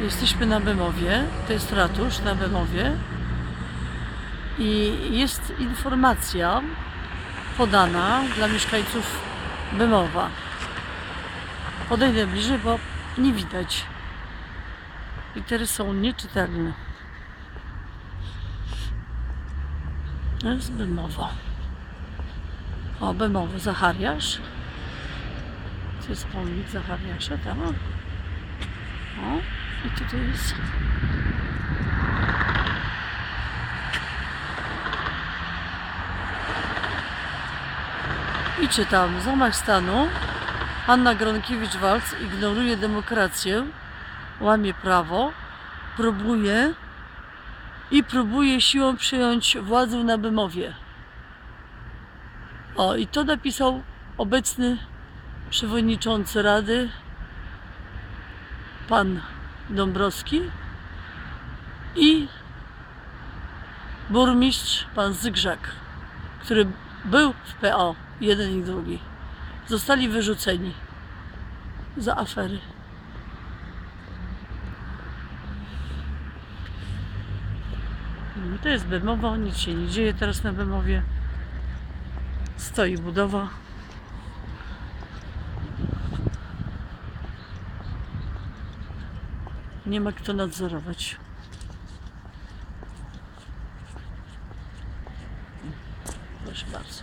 Jesteśmy na Bemowie, to jest ratusz na Bemowie i jest informacja podana dla mieszkańców Bemowa. Podejdę bliżej, bo nie widać. Litery są nieczytelne. To jest Bemowo. O, Bemowo, Zachariasz. To jest pomnik Zachariasza, tam. I tutaj jest. I czytam. Zamach stanu. Anna Gronkiewicz-Walc ignoruje demokrację, łamie prawo, próbuje i próbuje siłą przejąć władzę na Bemowie. O, i to napisał obecny przewodniczący Rady, pan Dąbrowski i burmistrz pan Zygrzak, który był w PO, jeden i drugi. Zostali wyrzuceni za afery. No To jest Bemowo, nic się nie dzieje teraz na Bemowie. Stoi budowa. nie ma kto nadzorować. Proszę bardzo.